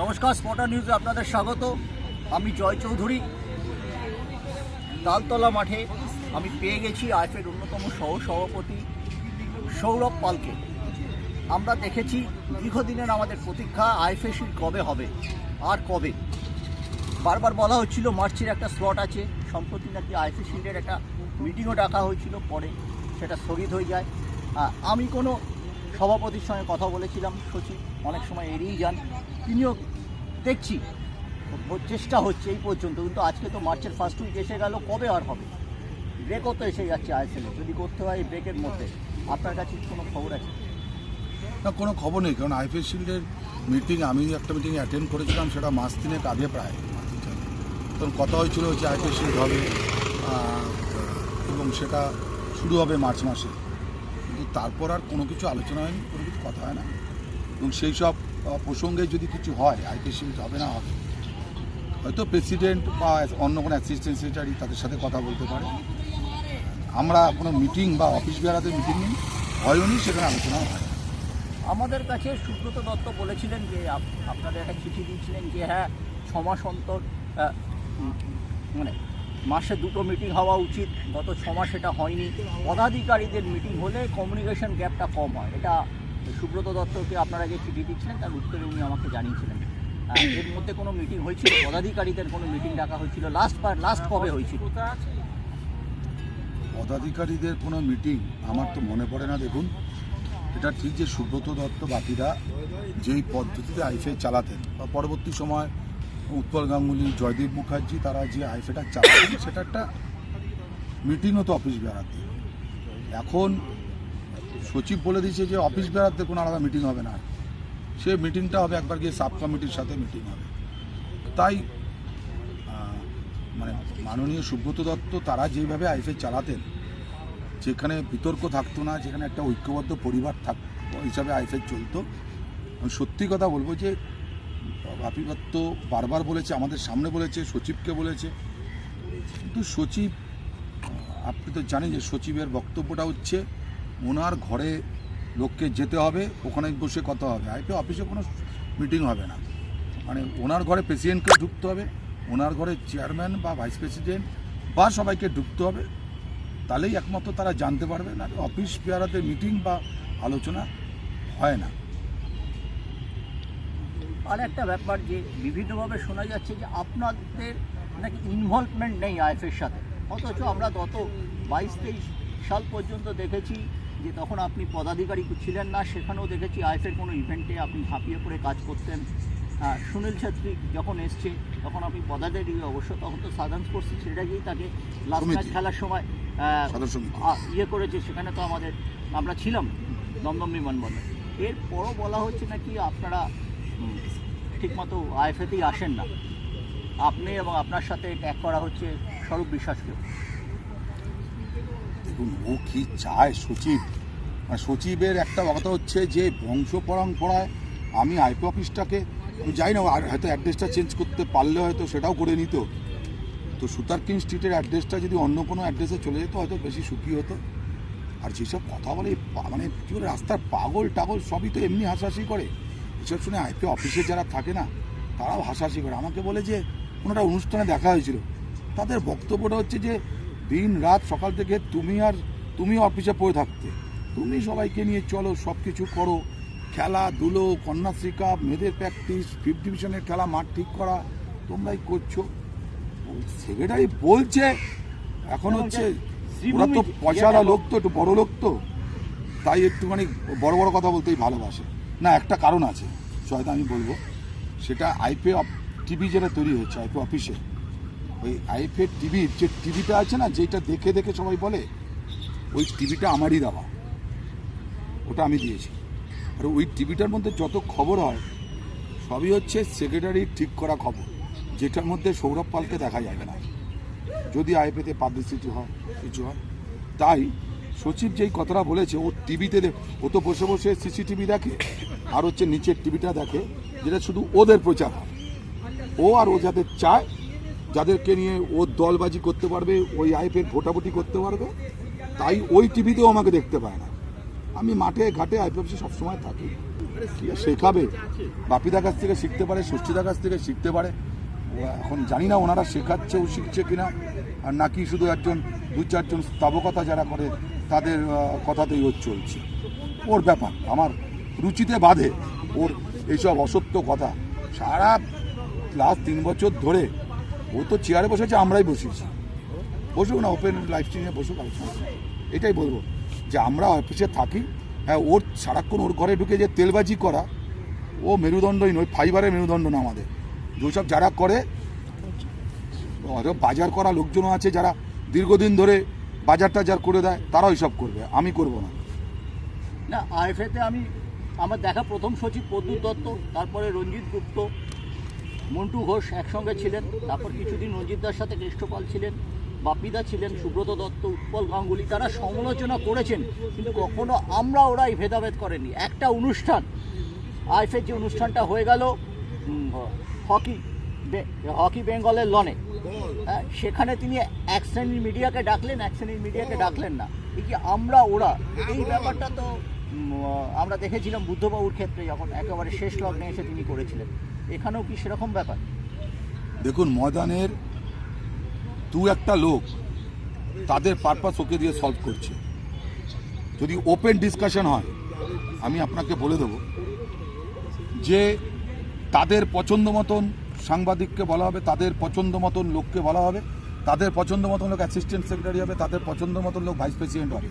নমস্কার স্পটার নিউজে আপনাদের স্বাগত। আমি জয় চৌধুরী। তালতলা মাঠে আমি পেয়ে গেছি আইফের অন্যতম সহ সভাপতি সৌরভ পালকে। আমরা দেখেছি দীর্ঘদিনের আমাদের প্রতীক্ষা আইফেসির কবে হবে, আর কবে? বারবার বলা হচ্ছিল মার্চের একটা স্লট আছে, সম্প্রতি নাকি আইফে শিল্ডের একটা মিটিংও ডাকা হয়েছিল, পরে সেটা স্থগিত হয়ে যায়। আমি কোনো সভাপতির সঙ্গে কথা বলেছিলাম সচিব অনেক সময় এড়িয়ে যান। তিনিও দেখছি চেষ্টা হচ্ছে এই পর্যন্ত, কিন্তু আজকে তো মার্চের ফার্স্ট উইক এসে গেল, কবে আর হবে? ব্রেকও তো এসে যাচ্ছে আইএসএলে যদি করতে হয় ব্রেকের মধ্যে। আপনার কাছে কোনো খবর আছে? না, কোনো খবর নেই, কারণ আইপিএল শিল্ডের মিটিং আমি একটা মিটিং অ্যাটেন্ড করেছিলাম, সেটা মাস তিনেক আগে প্রায়। তখন কথা হয়েছিল যে আইপিএল শিল্ড হবে এবং সেটা শুরু হবে মার্চ মাসে। কিন্তু তারপর আর কোনো কিছু আলোচনা হয়নি, কোনো কিছু কথা হয় না। এবং সেই সব প্রসঙ্গে যদি কিছু হয় শিল্ড হবে না হবে হয়তো প্রেসিডেন্ট বা অন্য কোনো অ্যাসিস্ট্যান্ট সেক্রেটারি তাদের সাথে কথা বলতে পারে। আমরা কোনো মিটিং বা অফিস বেড়াতে মিটিং নেই হয়ও নি সেখানে আলোচনা হয় আমাদের কাছে সুব্রত দত্ত বলেছিলেন যে, আপ- আপনাদের একটা চিঠি দিয়েছিলেন যে হ্যাঁ ছ মাস অন্তর মানে মাসে দুটো মিটিং হওয়া উচিত, গত ছ মাস এটা হয়নি। পদাধিকারীদের মিটিং হলে কমিউনিকেশন গ্যাপটা কম হয়। এটা সুব্রত দত্তকে আপনারা যে চিঠি দিচ্ছিলেন, তার উত্তরে উনি আমাকে জানিয়েছিলেন। এর মধ্যে কোনো মিটিং হয়েছিল? পদাধিকারীদের কোনো মিটিং ডাকা হয়েছিল? লাস্ট বার লাস্ট কবে হয়েছিল? পদাধিকারীদের কোনো মিটিং আমার তো মনে পড়ে না, দেখুন। এটা ঠিক যে সুব্রত দত্ত বাকিরা যেই পদ্ধতিতে আইফে চালাতেন, বা পরবর্তী সময় উৎপল গাঙ্গুলি জয়দীপ মুখার্জি তারা যে আইফেটা চালাতেন সেটা একটা মিটিং হতো অফিস বেড়াতে। এখন সচিব বলে দিয়েছে যে অফিস বেড়াতে কোনো আলাদা মিটিং হবে না। সে মিটিংটা হবে একবার গিয়ে সাব কমিটির সাথে মিটিং হবে। তাই মানে মাননীয় সুব্রত দত্ত তারা যেভাবে আইফে চালাতেন যেখানে বিতর্ক থাকতো না যেখানে একটা ঐক্যবদ্ধ পরিবার থাক হিসাবে আইফে চলতো আমি সত্যি কথা বলব যে দত্ত বারবার বলেছে, আমাদের সামনে বলেছে, সচিবকে বলেছে। কিন্তু সচিব, আপনি তো জানেন যে সচিবের বক্তব্যটা হচ্ছে, ওনার ঘরে লোককে যেতে হবে, ওখানে বসে কথা হবে। আইপি অফিসে কোনো মিটিং হবে না। মানে ওনার ঘরে প্রেসিডেন্টকে ঢুকতে হবে, ওনার ঘরে চেয়ারম্যান বা ভাইস প্রেসিডেন্ট বা সবাইকে ঢুকতে হবে। তাহলেই একমাত্র তারা জানতে পারবে, না অফিস পেয়ারাতে মিটিং বা আলোচনা হয় না। আর একটা ব্যাপার যে বিভিন্নভাবে শোনা যাচ্ছে যে আপনাদের নাকি ইনভলভমেন্ট নেই আইএফের সাথে। অথচ আমরা গত বাইশ তেইশ সাল পর্যন্ত দেখেছি যে তখন আপনি পদাধিকারী ছিলেন না সেখানেও দেখেছি আইএফের কোনো ইভেন্টে আপনি ঝাঁপিয়ে পড়ে কাজ করতেন। সুনীল ছেত্রী যখন এসছে তখন আপনি পদাধিকারী অবশ্য তখন তো সাধারণ স্পোর্টস ছেড়ে গিয়ে তাকে লাস্ট ম্যাচ খেলার সময় ইয়ে করেছে সেখানে তো আমাদের আমরা ছিলাম দমদম বিমানবন্দর। এরপরও বলা হচ্ছে নাকি আপনারা ঠিকমতো আইএফএতেই আসেন না। আপনি এবং আপনার সাথে ট্যাগ করা হচ্ছে স্বরূপ বিশ্বাসকে দেখুন, ও কি চায় সচিব? মানে সচিবের একটা কথা হচ্ছে যে, বংশ পরম্পরায় আমি আইপি অফিসটাকে আমি যাই না হয়তো অ্যাড্রেসটা চেঞ্জ করতে পারলে হয়তো সেটাও করে নিত। তো সুতারকিন স্ট্রিটের অ্যাড্রেসটা যদি অন্য কোনো অ্যাড্রেসে চলে যেত, হয়তো বেশি সুখী হতো। আর যেসব কথা বলে মানে রাস্তার পাগল টাগল সবই তো এমনি হাসাহাসি করে। এসব শুনে আইপি অফিসে যারা থাকে না তারাও হাসাহাসি করে। আমাকে বলে যে কোনো একটা অনুষ্ঠানে দেখা হয়েছিল। তাদের বক্তব্যটা হচ্ছে যে দিন রাত সকাল থেকে তুমি আর তুমি অফিসে পড়ে থাকতে। তুমি সবাইকে নিয়ে চলো সব কিছু করো খেলাধুলো কন্যাশ্রী কাপ মেয়েদের প্র্যাকটিস ফিফথ ডিভিশনের খেলা মাঠ ঠিক করা তোমরাই করছ। সেক্রেটারি বলছে এখন হচ্ছে ওরা তো পয়সাওয়ালা লোক তো একটু বড় লোক তো তাই একটুখানি বড় বড় কথা বলতেই ভালোবাসে। না, একটা কারণ আছে হয়তো আমি বলব। সেটা আইপে টিভি যেটা তৈরি হচ্ছে আইপে অফিসে ওই আইপে টিভির যে টিভিটা আছে না, যেটা দেখে দেখে সবাই বলে, ওই টিভিটা আমারই দেওয়া। ওটা আমি দিয়েছি। আর ওই টিভিটার মধ্যে যত খবর হয়, সবই হচ্ছে সেক্রেটারি ঠিক করা খবর, যেটার মধ্যে সৌরভ পালকে দেখা যাবে না। যদি আইপিতে পাবলিসিটি হয়, কিছু হয়, তাই সচিব যেই কথাটা বলেছে, ও টিভিতে ও তো বসে বসে সিসিটিভি দেখে, আর হচ্ছে নিচের টিভিটা দেখে, যেটা শুধু ওদের প্রচার ও আর ও যাদের চায়, যাদেরকে নিয়ে ও দলবাজি করতে পারবে, ওই আইপের ভোটাভুটি করতে পারবে, তাই ওই টিভিতেও আমাকে দেখতে পায় না। আমি মাঠে, ঘাটে আইপি অফিসে সবসময় থাকি। শেখাবে? বাপিদার কাছ থেকে শিখতে পারে, ষষ্ঠীদার কাছ থেকে শিখতে পারে। এখন জানি না ওনারা শেখাচ্ছে, ও শিখছে কিনা, আর নাকি শুধু একজন দু চারজন স্থাবকতা যারা করে তাদের কথাতেই ওর চলছে। ওর ব্যাপার, আমার রুচিতে বাধে ওর এইসব অসত্য কথা। সারা ক্লাস তিন বছর ধরে ও তো চেয়ারে বসেছে, আমরাই বসেছি। বসুক না, ওপেন লাইফ স্ট্রিমে বসুক এটাই বলব যে আমরা অফিসে থাকি হ্যাঁ ওর সারাক্ষণ ওর ঘরে ঢুকে যে তেলবাজি করা, ও মেরুদণ্ডই নয়, ফাইবারের মেরুদণ্ড না আমাদের। যেসব যারা করে বাজার করা লোকজনও আছে যারা দীর্ঘদিন ধরে বাজার টাজার করে দেয় তারা ওইসব করবে, আমি করব না। না, আইএফএতে আমি, আমার দেখা প্রথম সচিব প্রদ্যুৎ দত্ত, তারপরে রঞ্জিত গুপ্ত, মন্টু ঘোষ একসঙ্গে ছিলেন, তারপর কিছুদিন রঞ্জিতদার সাথে কৃষ্ণপাল ছিলেন, বাপিদা ছিলেন, সুব্রত দত্ত, উৎপল গাঙ্গুলি, তারা সমালোচনা করেছেন, কিন্তু কখনো আমরা ওরা এই ভেদাভেদ করেনি। একটা অনুষ্ঠান আইফের যে অনুষ্ঠানটা হয়ে গেল হকি হকি বেঙ্গলের লনে। হ্যাঁ, সেখানে তিনি এক শ্রেণির মিডিয়াকে ডাকলেন এক শ্রেণির মিডিয়াকে ডাকলেন না। এই আমরা ওরা এই ব্যাপারটা তো আমরা দেখেছিলাম বুদ্ধবাবুর ক্ষেত্রে যখন একেবারে শেষ লগ্নে এসে তিনি করেছিলেন। এখানেও কি সেরকম ব্যাপার? দেখুন ময়দানের দু একটা লোক তাদের পারপাস ওকে দিয়ে সলভ করছে। যদি ওপেন ডিসকাশন হয় আমি আপনাকে বলে দেব যে তাদের পছন্দ মতন সাংবাদিককে বলা হবে, তাদের পছন্দ মতন লোককে বলা হবে, তাদের পছন্দ মতন লোক অ্যাসিস্ট্যান্ট সেক্রেটারি হবে, তাদের পছন্দ মতন লোক ভাইস প্রেসিডেন্ট হবে।